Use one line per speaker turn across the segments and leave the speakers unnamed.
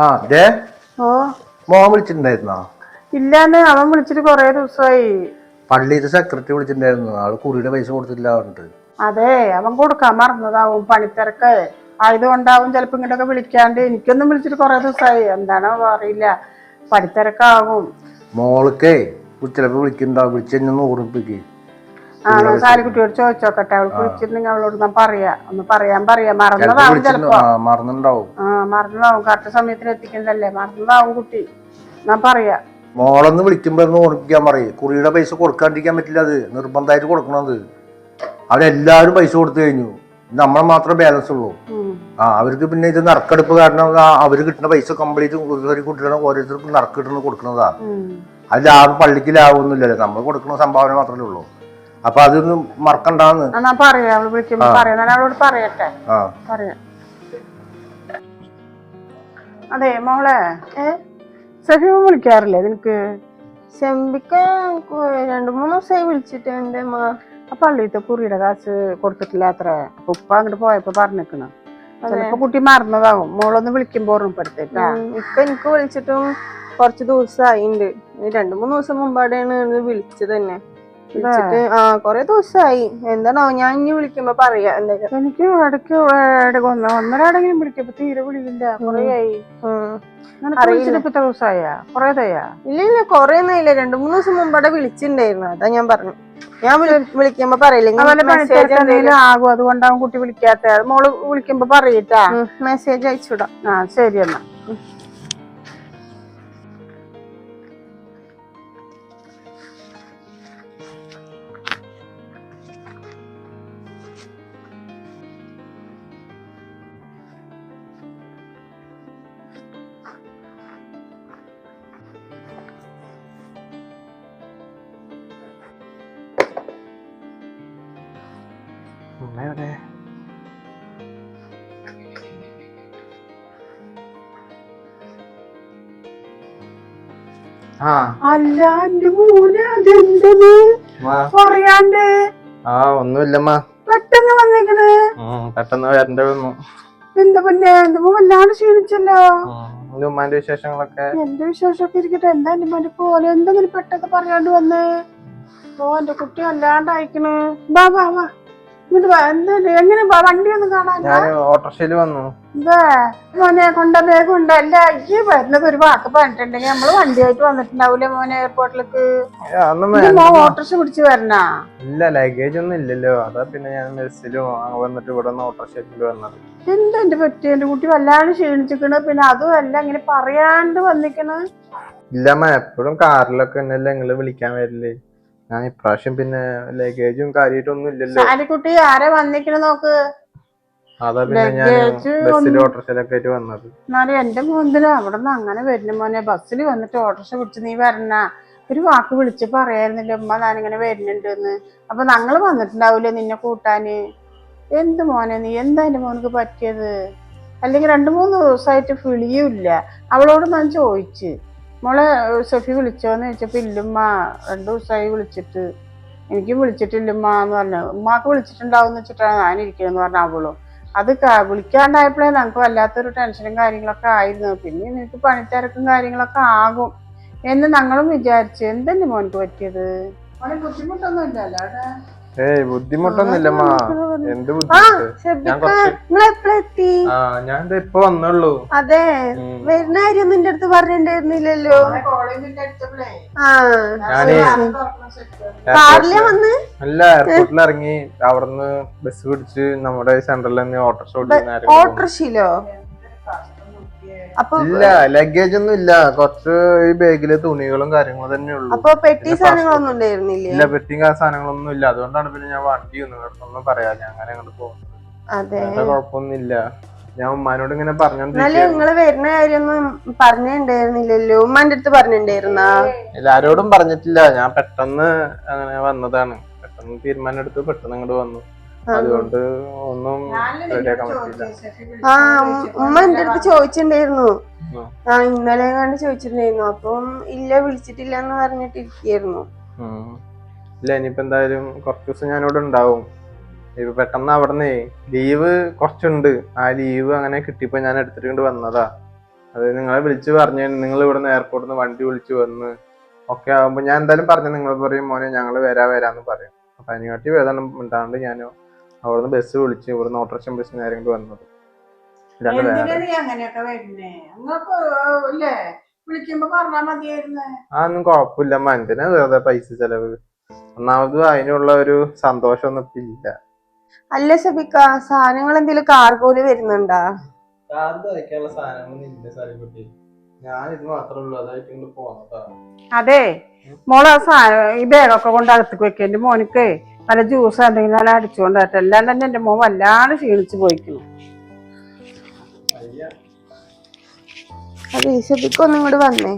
ആ
ഓ.
മോൻ വിളിച്ചിട്ടുണ്ടായിരുന്നോ?
ഇല്ലാന്ന് അവൻ വിളിച്ചിട്ട് കൊറേ ദിവസമായി
പള്ളിയിലെ സെക്രട്ടറി വിളിച്ചിട്ടുണ്ടായിരുന്നു. ആൾ കുറിയുടെ പൈസ പറഞ്ഞിട്ട്.
അതെ അവൻ കൊടുക്കാൻ മറന്നതാവും പണിത്തിരക്ക്. ആയതുകൊണ്ടാവും ചിലപ്പോ ഇങ്ങോട്ടൊക്കെ വിളിക്കാണ്ട്. എനിക്കൊന്നും വിളിച്ചിട്ട് കൊറേ ദിവസമായി എന്താണോ അറിയില്ല. പണിത്തിരക്കാവും
മോൾക്കേ ചിലപ്പോ വിളിക്കണ്ടാവും വിളിച്ചു കഴിഞ്ഞാൽ ഓർമ്മിപ്പിക്ക്.
ആ. ചോദിച്ചോക്കട്ടെ അവളോട് ഞാൻ പറയാ. ഒന്ന് പറയാൻ പറയാ.
ചിലപ്പോ
മറന്നതാവും
വിളിച്ചിട്ട്
ചിലപ്പോ.
ആ മറന്നുണ്ടാവും.
ആ മറന്നതാവും കറക്റ്റ് സമയത്തിന് എത്തിക്കുന്നതല്ലേ? മറന്നതാവും കുട്ടി. ഞാൻ പറയാ.
മോളൊന്ന് വിളിക്കുമ്പോഴൊന്ന് ഓർമ്മിപ്പിക്കാൻ പറയും. കുറിയുടെ പൈസ കൊടുക്കാണ്ടിരിക്കാൻ പറ്റില്ല അത്. നിർബന്ധമായിട്ട് കൊടുക്കണത് അവിടെ എല്ലാവരും പൈസ കൊടുത്തു കഴിഞ്ഞു. നമ്മളെ മാത്രമേ ബാലൻസ് ഉള്ളൂ. ആ അവർക്ക് പിന്നെ ഇത് നറുക്കെടുപ്പ് കാരണം അവർ കിട്ടുന്ന പൈസ കംപ്ലീറ്റ് കുട്ടികളെ ഓരോരുത്തർക്കും നറുക്ക് കിട്ടുന്നത് കൊടുക്കുന്നതാ. അത് ലാഭം പള്ളിക്ക് ലാഭമൊന്നുമില്ലല്ലോ. നമ്മൾ കൊടുക്കുന്ന സംഭാവന മാത്രമേ ഉള്ളൂ. അപ്പൊ അതൊന്നും മറക്കണ്ടെന്ന്.
ഞാൻ പറയാം. അവൾ വിളിക്കുമ്പോ പറയാം. ഞാൻ അവളോട് പറയട്ടെ.
ആ.
പറയാം. അതെ മോളെ. സഫീമ വിളിക്കാറില്ലേ നിനക്ക്?
ചെമ്പിക്ക രണ്ടു മൂന്ന് ദിവസമായി വിളിച്ചിട്ട് എന്റെ മാ
ആ പള്ളിയിലത്തെ കുറിയുടെ കാശ് കൊടുത്തിട്ടില്ല അത്ര അപ്പൊ ഉപ്പ അങ്ങോട്ട് പോയപ്പോ പറഞ്ഞിക്കണ്. ചിലപ്പോ കുട്ടി മറന്നതാകും മോളൊന്ന് വിളിക്കുമ്പോ ഓർമ്മപ്പെടുത്തേട്ടാ
ഇക്ക എനിക്ക് വിളിച്ചിട്ടും കുറച്ച് ദിവസമായിണ്ട് രണ്ടു മൂന്ന് ദിവസം മുമ്പാടെയാണ് വിളിച്ചത് തന്നെ വിളിച്ചിട്ട് ആ കൊറേ ദിവസമായി എന്താണോ ഞാൻ ഇനി വിളിക്കുമ്പോ പറയാ എന്തായാലും
എനിക്ക് ഇടയ്ക്ക് ഒന്ന് ഒന്നര വിളിക്കും ഇപ്പൊ തീരെ വിളിക്കില്ല കൊറേ ആയി. ദിവസമായ കൊറേ തയ്യാ
ഇല്ല ഇല്ല കൊറേ ഒന്നുമില്ല രണ്ടു മൂന്ന് ദിവസം മുമ്പടെ വിളിച്ചിട്ടുണ്ടായിരുന്നു. അതാ ഞാൻ പറഞ്ഞു ഞാൻ വിളി- വിളിക്കുമ്പോ പറയില്ല?
ആകും അതുകൊണ്ടാവും കുട്ടി വിളിക്കാത്ത മോൾ വിളിക്കുമ്പോ പറയട്ടാ
മെസ്സേജ് അയച്ചുവിടാം.
ആ ശരി എന്നാ. അല്ല എന്റെ മോനെ അതെന്തത്
മാ.
പറയാണ്ട്.
ആ ഒന്നുമില്ലമ്മ.
പെട്ടെന്ന് വന്നേക്കണ്.
പെട്ടെന്ന് വരണ്ട വന്നു.
എന്താ പിന്നെ? എന്റെ മോൻ വല്ലാണ്ട് ക്ഷീണിച്ചല്ലോ?
ഉമ്മാന്റെ വിശേഷങ്ങളൊക്കെ?
എന്റെ വിശേഷമൊക്കെ ഇരിക്കട്ടെ? എന്താ എന്റെ പോലെ? എന്തെങ്കിലും പെട്ടെന്ന് പറയാണ്ട് വന്നേ. ഓ എന്റെ കുട്ടി വല്ലാണ്ട് അയക്കണേ ബാ ബാ എന്താ എങ്ങനെ വാ, വണ്ടി ഒന്നും കാണാൻ
ഞാൻ ഓട്ടോറിക്ഷയിൽ വന്നു.
മോനെ കൊണ്ട വേഗം ഉണ്ട്. അല്ല ഈ വരുന്നത് ഒരു വാക്ക് പറഞ്ഞിട്ടുണ്ടെങ്കിൽ നമ്മൾ വണ്ടിയായിട്ട് വന്നിട്ടുണ്ടാവൂലേ മോനെ എയർപോർട്ടിലേക്ക് ഓട്ടോറിക്ഷ പിടിച്ച് വരണാ?
ഇല്ല ലഗേജ് ഒന്നും ഇല്ലല്ലോ. അതാ പിന്നെ ഞാൻ ബസ്സിലും വന്നിട്ട് ഇവിടെ ഓട്ടോറിക്ഷയിൽ വന്നത്.
എന്താ എന്റെ പറ്റി? എന്റെ കുട്ടി വല്ലാണ്ട് ക്ഷീണിച്ചിക്കണ് പിന്നെ അതും അല്ല ഇങ്ങനെ പറയാണ്ട് വന്നിക്കണ്.
ഇല്ലമ്മ എപ്പോഴും കാറിലൊക്കെ നിങ്ങൾ വിളിക്കാൻ വരില്ലേ ഞാൻ ഇപ്രാവശ്യം പിന്നെ ലഗേജും കാര്യമായിട്ടൊന്നും ഇല്ലല്ലോ.
സാരിക്കുട്ടി ആരെ വന്നിക്കണ നോക്ക്.
അതാ പിന്നെ ഞാൻ
Luggage
ബസ്സിലും
ഒന്നും-
ഓട്ടോറിക്ഷയിലൊക്കെ ആയിട്ട് വന്നത്.
എന്നാലും എന്റെ മോന്തിന് അവിടെ നിന്ന് അങ്ങനെ വരുന്ന മോനെ. ബസ്സിൽ വന്നിട്ട് ഓട്ടോറിക്ഷ പിടിച്ച് നീ വരണ. ഒരു വാക്ക് വിളിച്ച് പറയായിരുന്നില്ല. ഉമ്മ ഞാനിങ്ങനെ വരുന്നുണ്ടെന്ന്. അപ്പൊ ഞങ്ങൾ വന്നിട്ടുണ്ടാവൂലേ നിന്നെ കൂട്ടാന്? എന്ത് മോനെ നീ? എന്താ എന്റെ മോനക്ക് പറ്റിയത്? അല്ലെങ്കിൽ രണ്ടു മൂന്ന് ദിവസമായിട്ട് വിളിയുമില്ല അവളോട് ഞാൻ ചോദിച്ച്. മോളെ സഫി വിളിച്ചോന്ന് ചോദിച്ചപ്പോ ഇല്ലുമ്മ രണ്ടു ദിവസമായി വിളിച്ചിട്ട്. എനിക്കും വിളിച്ചിട്ടില്ലുമ്മ എന്ന് പറഞ്ഞു. ഉമ്മാക്ക് വിളിച്ചിട്ടുണ്ടാവും വെച്ചിട്ടാണ് ഞാൻ ഇരിക്കണെന്ന് പറഞ്ഞ അവളും. അത് വിളിക്കാണ്ടായപ്പോഴേ നമുക്ക് വല്ലാത്തൊരു ടെൻഷനും കാര്യങ്ങളൊക്കെ ആയിരുന്നു. പിന്നെ നിനക്ക് പണിത്തിരക്കും കാര്യങ്ങളൊക്കെ ആകും എന്ന് ഞങ്ങളും വിചാരിച്ചു. എന്തെന്നെ മോനക്ക് പറ്റിയത്? ബുദ്ധിമുട്ടൊന്നും ഇല്ലല്ലോ
ഏയ് ബുദ്ധിമുട്ടൊന്നുമില്ലമ്മ എന്ത്
ആ
ബുദ്ധിമുട്ട്? ഞാൻ ഇപ്പൊ വന്നുള്ളൂ.
അതെ. വരുന്ന കാര്യം നിന്റെ അടുത്ത് പറഞ്ഞിട്ടുണ്ടായിരുന്നില്ലല്ലോ. വന്ന്?
അല്ല എയർപോർട്ടിൽ ഇറങ്ങി അവിടുന്ന് ബസ് പിടിച്ച് നമ്മുടെ സെൻട്രലിൽ നിന്ന് ഓട്ടോറിക്ഷ.
ഓട്ടോറിക്ഷയിലോ
ഇല്ല ലഗേജ് ഒന്നും ഇല്ല. കുറച്ച് ഈ ബാഗിൽ തുണികളും കാര്യങ്ങളും തന്നെ ഉള്ളൂ.
അപ്പൊ പെട്ടി സാധനങ്ങളൊന്നും ഉണ്ടായിരുന്നില്ലേ?
ഇല്ല പെട്ടിയും സാധനങ്ങളൊന്നും ഇല്ല. അതുകൊണ്ടാണ് പിന്നെ ഞാൻ വണ്ടി ഒന്നും പറയാ ഞാൻ അങ്ങനെ അങ്ങോട്ട് പോകും
അതെ.
അങ്ങനത്തെ കുഴപ്പമൊന്നും ഞാൻ ഉമ്മാനോട് ഇങ്ങനെ പറഞ്ഞു
നിങ്ങൾ വരുന്ന കാര്യമൊന്നും പറഞ്ഞിട്ടുണ്ടായിരുന്നില്ലല്ലോ? ഉമ്മാന്റെ അടുത്ത് പറഞ്ഞിട്ടുണ്ടായിരുന്നാ?
എല്ലാരോടും പറഞ്ഞിട്ടില്ല. ഞാൻ പെട്ടെന്ന് അങ്ങനെ വന്നതാണ്. പെട്ടെന്ന് തീരുമാനം എടുത്ത് പെട്ടെന്ന് ഇങ്ങോട്ട് വന്നു. അതുകൊണ്ട് ഒന്നും റെഡിയാക്കാൻ
ആ ഉമ്മ എന്റെ അടുത്ത് ചോദിച്ചിട്ടുണ്ടായിരുന്നു. ആ. ഇന്നലെ കണ്ട് ചോദിച്ചിട്ടുണ്ടായിരുന്നു. അപ്പം ഇല്ല വിളിച്ചിട്ടില്ല എന്ന്
ഉം. ഇല്ല ഇനിയിപ്പോ എന്തായാലും കുറച്ച് ദിവസം ഞാനിവിടെ ഉണ്ടാവും. ഇപ്പൊ പെട്ടെന്ന് അവിടുന്ന് ലീവ് കുറച്ചുണ്ട്. ആ ലീവ് അങ്ങനെ കിട്ടിയപ്പോ ഞാൻ എടുത്തിട്ട് കൊണ്ട് വന്നതാ. അത് നിങ്ങളെ വിളിച്ച് പറഞ്ഞു നിങ്ങൾ ഇവിടെ നിന്ന് എയർപോർട്ടിൽ നിന്ന് വണ്ടി വിളിച്ച് വന്ന് ഒക്കെ ആകുമ്പോൾ ഞാൻ എന്തായാലും പറഞ്ഞു നിങ്ങൾ പറയും മോനെ ഞങ്ങൾ വരാ വരാന്ന് പറയും. അപ്പൊ അതിനെക്കാട്ടി വേദന ഉണ്ടാണ്ട് ഞാൻ അവിടുന്ന് ബസ് വിളിച്ച് ഇവിടുന്ന് ഓട്ടോറിക്ഷ ബസ് നേരം. ഇങ്ങോട്ട് വന്നത്
എന്തിനാ
അതൊന്നും കുഴപ്പമില്ല. മനുഷ്യനെ വെറുതെ പൈസ ചെലവ്. ഒന്നാമത് അതിനുള്ള ഒരു സന്തോഷമൊന്നും ഇപ്പൊ ഇല്ല
അല്ല ഷബിക്ക സാധനങ്ങൾ എന്തെങ്കിലും കാർഗോയിൽ വരുന്നുണ്ടാ?
അതെ. മോളെ ഈ ബാഗൊക്കെ കൊണ്ട് അകത്തേക്ക് വെക്കേണ്ടി മോനിക്ക് നല്ല ജ്യൂസ് എന്തെങ്കിലും ഞാൻ അടിച്ചുകൊണ്ട് എല്ലാം തന്നെ എന്റെ മോൻ വല്ലാണ്ട് ക്ഷീണിച്ച് പോയിക്കുന്നു.
അതെ ഒന്നും ഇങ്ങോട്ട് വന്നേ.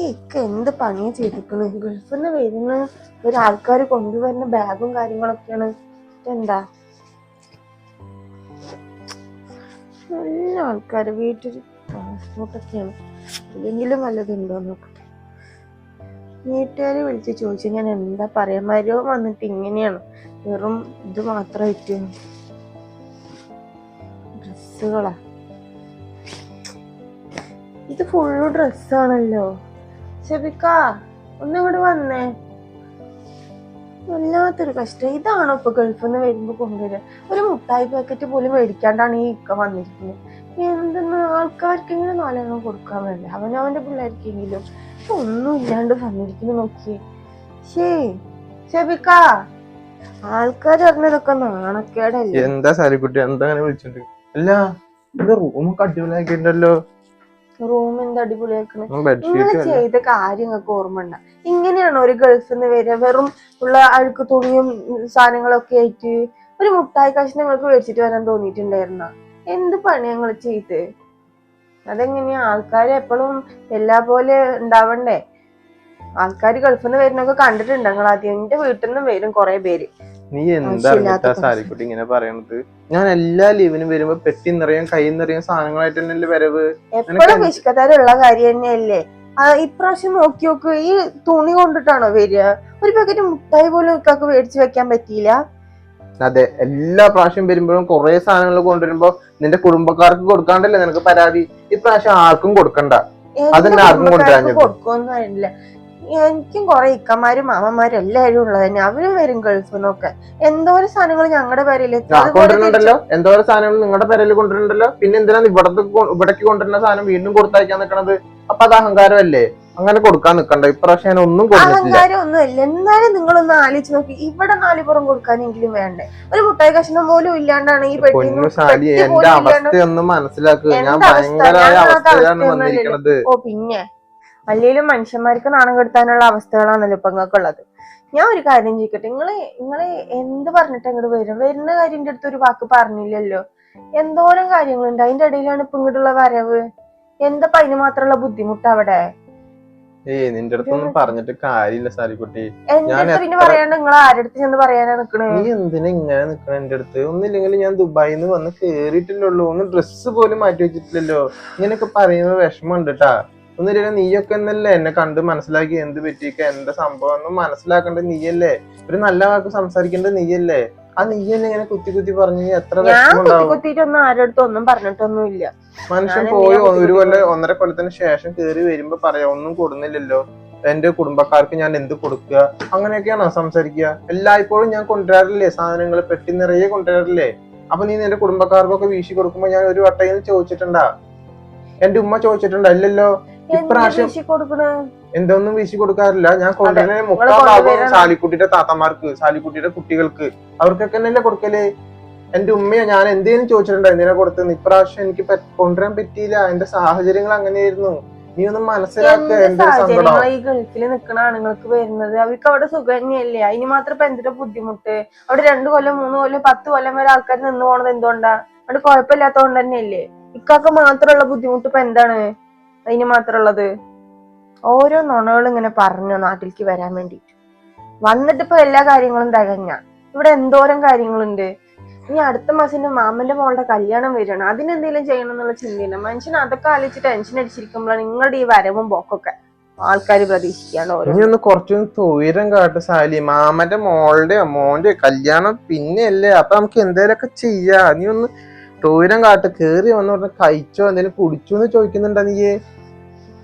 ഈ എന്ത് പണിയാ ചെയ്തിരിക്കുന്നു ഗൾഫിൽ നിന്ന് വരുന്ന ഒരാൾക്കാർ കൊണ്ടുവരുന്ന ബാഗും കാര്യങ്ങളൊക്കെയാണ്. എന്താ നല്ല ആൾക്കാര് വീട്ടിൽ ട്രാൻസ്പോർട്ടൊക്കെയാണ് എന്തെങ്കിലും വല്ലതുണ്ടോ നോക്കട്ടെ വീട്ടുകാരെ വിളിച്ച് ചോദിച്ചു ഞാൻ എന്താ പറയാ മരവും വന്നിട്ട് ഇങ്ങനെയാണ്. വെറും ഇത് മാത്രമായിട്ട്. ഡ്രസ്സുകളാ. ഇത് ഫുള്ള് ഡ്രസ്സാണല്ലോ. ഷെബിക്ക ഒന്നിങ്ങോട്ട് വന്നേ. വല്ലാത്തൊരു കഷ്ടം. ഇതാണോ ഇപ്പൊ ഗൾഫിൽ നിന്ന് വരുമ്പോ കൊണ്ടുവരിക? ഒരു മുട്ടായി പാക്കറ്റ് പോലും മേടിക്കാണ്ടാണ് ഈ ഇക്ക വന്നിരിക്കുന്നത്. എന്തെന്ന് ആൾക്കാർക്കെങ്കിലും നാലെണ്ണം കൊടുക്കാൻ വേണ്ടേ അവനവന്റെ പിള്ളേർക്കെങ്കിലും ഒന്നും ഇല്ലാണ്ട് വന്നിരിക്കുന്നു നോക്കിയേ. ഷേ ഷബിക്ക ആൾക്കാർ അറിഞ്ഞതൊക്കെ നാണക്കേടല്ലേ?
എന്താ സാരിക്കുട്ടി എന്താ അങ്ങനെ വിളിച്ചിട്ട് അല്ല ഇത് റൂമൊക്കെ അടിപൊളിയാക്കിണ്ടല്ലോ
റൂം എന്താ അടിപൊളിയാക്കണേ? ചെയ്ത കാര്യങ്ങൾക്ക് ഓർമ്മ ഉണ്ട. ഇങ്ങനെയാണ് ഒരു ഗൾഫിൽ നിന്ന് വരിക? വെറും ഉള്ള അഴുക്ക് തുണിയും സാധനങ്ങളൊക്കെ ആയിട്ട് ഒരു മുട്ടായി കഷ്ണം നിങ്ങൾക്ക് മേടിച്ചിട്ട് വരാൻ തോന്നിയിട്ടുണ്ടായിരുന്ന? എന്ത് പണി ഞങ്ങൾ ചെയ്ത്? അതെങ്ങനെയാ? ആൾക്കാർ എപ്പോഴും എല്ലാ പോലെ ഉണ്ടാവണ്ടേ? ആൾക്കാർ ഗൾഫിൽ നിന്ന് വരുന്നൊക്കെ കണ്ടിട്ടുണ്ട് ഞങ്ങൾ ആദ്യം എന്റെ വീട്ടിൽ നിന്ന് വരും കുറെ പേര്.
നീ എന്താ സാരിക്കുട്ടി ഇങ്ങനെ പറയണത്? ഞാൻ എല്ലാ ലീവിനും വരുമ്പോ പെട്ടി നിറയും കൈ നിറയും സാധനങ്ങളായിട്ട് തന്നെയല്ലേ വരവ്
എപ്പോഴും വിശക്കത്താരുള്ള കാര്യം തന്നെയല്ലേ? ഇപ്രാവശ്യം നോക്കി നോക്ക് ഈ തുണി കൊണ്ടിട്ടാണോ വരിക? ഒരു പാക്കറ്റ് മുട്ടായി പോലും ഇക്കാക്ക് മേടിച്ചു വെക്കാൻ പറ്റിയില്ല.
അതെ എല്ലാ പ്രാവശ്യം വരുമ്പോഴും കുറെ സാധനങ്ങൾ കൊണ്ടുവരുമ്പോ നിന്റെ കുടുംബക്കാർക്ക് കൊടുക്കാണ്ടല്ലേ നിനക്ക് പരാതി? ഇപ്രാവശ്യം ആർക്കും കൊടുക്കണ്ട. അതന്നെ ആർക്കും
അറിയില്ല എനിക്കും കുറെ ഇക്കന്മാരും മാമന്മാരും എല്ലാവരും ഉള്ളത് തന്നെ. അവർ വരും ഗൾഫിൽ നിന്നൊക്കെ എന്തോരം സാധനങ്ങൾ ഞങ്ങളുടെ പേരിൽ
കൊണ്ടുവരുന്നുണ്ടല്ലോ. എന്തോരം സാധനങ്ങൾ നിങ്ങളുടെ പേരിൽ കൊണ്ടുവരുന്നുണ്ടല്ലോ. പിന്നെ എന്തിനാണ് ഇവിടത്തെ ഇവിടേക്ക് കൊണ്ടുവരുന്ന സാധനം വീണ്ടും കൊടുത്തയക്കാൻ നിൽക്കണത് അപ്പൊ അത് അഹങ്കാരമല്ലേ? അങ്ങനെ കൊടുക്കാൻ നിക്കണ്ട. ഇപ്രാവശ്യം ഞാൻ ഒന്നും കൊടുത്തിട്ടില്ല
ഒന്നും ഇല്ല എന്നാലും നിങ്ങളൊന്ന് ആലോചിച്ച് നോക്കി. ഇവിടെ നാലുപുറം കൊടുക്കാനെങ്കിലും വേണ്ടേ? ഒരു മുട്ടായി കഷ്ണം പോലും ഇല്ലാണ്ടാണ് ഈ പെട്ടി
എന്റെ അവസ്ഥയൊന്നും മനസ്സിലാക്കുക ഞാൻ? ഭയങ്കരമായ അവസ്ഥയിലാണ് വന്നിരിക്കുന്നത്
ഓ പിന്നെ? അല്ലെങ്കിലും മനുഷ്യന്മാർക്ക് നാണം കെടുത്താനുള്ള അവസ്ഥകളാണല്ലോ ഇപ്പൊ നിങ്ങൾക്കുള്ളത് ഞാൻ ഒരു കാര്യം ചോദിക്കട്ടെ നിങ്ങൾ നിങ്ങൾ എന്ത് പറഞ്ഞിട്ട് അങ്ങോട്ട് വരും? വരുന്ന കാര്യം അടുത്ത് ഒരു വാക്ക് പറഞ്ഞില്ലല്ലോ. എന്തോരം കാര്യങ്ങളുണ്ട്? അതിന്റെ ഇടയിലാണ് ഇപ്പൊ ഇങ്ങോട്ടുള്ള വരവ്. എന്താ അതിന് മാത്രമുള്ള ബുദ്ധിമുട്ട് അവിടെ?
ഏയ് നിന്റെ അടുത്തൊന്നും പറഞ്ഞിട്ട് കാര്യമില്ല സാരിക്കുട്ടി ഞാൻ
പിന്നെ പറയാണ്ട് നിങ്ങൾ ആരുടെ അടുത്ത് ചെന്ന് പറയാനാ നിക്കണേ?
നീ എന്തിനാ ഇങ്ങനെ നിക്കണ എന്റെ അടുത്ത്? ഒന്നില്ലെങ്കിൽ ഞാൻ ദുബായിൽ നിന്ന് വന്ന് കേറിയിട്ടില്ലല്ലോ. ഒന്ന് ഡ്രസ്സ് പോലും മാറ്റി വെച്ചിട്ടില്ലല്ലോ. ഇങ്ങനെയൊക്കെ പറയുന്നത് വിഷമമുണ്ട് ട്ടാ. ഒന്നില്ലെങ്കിൽ നീയൊക്കെ എന്നല്ലേ എന്നെ കണ്ട് മനസ്സിലാക്കി എന്ത് പറ്റിയൊക്കെ എന്താ സംഭവം എന്ന് മനസ്സിലാക്കേണ്ടത് നീയല്ലേ? ഒരു നല്ല വാക്ക് സംസാരിക്കേണ്ടത് നീയല്ലേ? ആ നീ ഇങ്ങനെ കുത്തി കുത്തി പറഞ്ഞു എത്ര
കുത്തിയിട്ടൊന്നും ഒന്നും പറഞ്ഞിട്ടൊന്നും ഇല്ല
മനുഷ്യൻ പോയി ഒരു കൊല്ലം ഒന്നര കൊല്ലത്തിന് ശേഷം കേറി വരുമ്പോ പറയാ ഒന്നും കൊടുന്നില്ലല്ലോ. എന്റെ കുടുംബക്കാർക്ക് ഞാൻ എന്ത് കൊടുക്കുക? അങ്ങനെയൊക്കെയാണോ സംസാരിക്കുക? എല്ലായ്പ്പോഴും ഞാൻ കൊണ്ടുവരാറില്ലേ? സാധനങ്ങൾ പെട്ടി നിറയെ കൊണ്ടുവരാറില്ലേ? അപ്പൊ നീ നിന്റെ കുടുംബക്കാർക്കൊക്കെ വീശി കൊടുക്കുമ്പോ ഞാൻ ഒരു വട്ടയിൽ ചോദിച്ചിട്ടുണ്ടാ? എന്റെ ഉമ്മ ചോദിച്ചിട്ടുണ്ടാ ഇല്ലല്ലോ ഇപ്രാവശ്യം
വീശി
എന്തൊന്നും വീശി കൊടുക്കാറില്ല. ഞാൻ കൊണ്ടുവരുന്ന മുക്കാൽ
ഭാഗം
സാലിക്കുട്ടിയുടെ താത്തമാർക്ക് സാലിക്കുട്ടിയുടെ കുട്ടികൾക്ക്. അവർക്കൊക്കെ തന്നെ കൊടുക്കൽ? എന്റെ ഉമ്മയെ ഞാൻ എന്തേലും ചോദിച്ചിട്ടുണ്ടോ? എന്തിനാ കൊടുത്തത് ഇപ്രാവശ്യം എനിക്ക് കൊണ്ടുവരാൻ പറ്റിയില്ല. എന്റെ സാഹചര്യങ്ങൾ അങ്ങനെയായിരുന്നു. നീ ഒന്ന് മനസ്സിലാക്കുക എന്റെ സങ്കടം.
സാഹചര്യങ്ങളാ ഈ ഗൾഫിൽ നിൽക്കുന്ന ആണുങ്ങൾക്ക് വരുന്നത്? അവർക്ക് അവിടെ സുഖം തന്നെയല്ലേ അതിന് മാത്രം ഇപ്പൊ എന്തിനാ ബുദ്ധിമുട്ട്? അവിടെ രണ്ടു കൊല്ലം മൂന്ന് കൊല്ലം പത്ത് കൊല്ലം വരെ ആൾക്കാർ നിന്ന് പോണത് എന്തുകൊണ്ടാ? അവിടെ കുഴപ്പമില്ലാത്തതുകൊണ്ട് തന്നെയല്ലേ? ഇക്കാക്ക് മാത്രമുള്ള ബുദ്ധിമുട്ട് ഇപ്പൊ എന്താണ്? അതിന് മാത്രമുള്ളത്. ഓരോ നുണകളും ഇങ്ങനെ പറഞ്ഞു നാട്ടിലേക്ക് വരാൻ വേണ്ടിട്ട് വന്നിട്ട് ഇപ്പൊ എല്ലാ കാര്യങ്ങളും തികഞ്ഞ. ഇവിടെ എന്തോരം കാര്യങ്ങളുണ്ട്. ഇനി അടുത്ത മാസം മാമന്റെ മോളുടെ കല്യാണം വരികയാണ്. അതിനെന്തെങ്കിലും ചെയ്യണം എന്നുള്ള ചിന്തയില്ല മനുഷ്യൻ അതൊക്കെ ആലോചിച്ച് ടെൻഷൻ അടിച്ചിരിക്കുമ്പോഴാണ് നിങ്ങളുടെ ഈ വരവും പോക്കൊക്കെ ആൾക്കാർ പ്രതീക്ഷിക്കാണ്ട് ഓരോ
നീ ഒന്ന് കുറച്ചൊന്ന് തൊയിരം കാട്ട് സാലി. മാമന്റെ മോളുടെ മോന്റെ കല്യാണം പിന്നെയല്ലേ? അപ്പൊ നമുക്ക് എന്തേലൊക്കെ ചെയ്യാ. നീ ഒന്ന് ഒട്ടൂരം കാട്ട് കേറി വന്ന പറഞ്ഞ കഴിച്ചോ എന്തെങ്കിലും കുടിച്ചോ എന്ന് ചോദിക്കുന്നുണ്ടാ നീ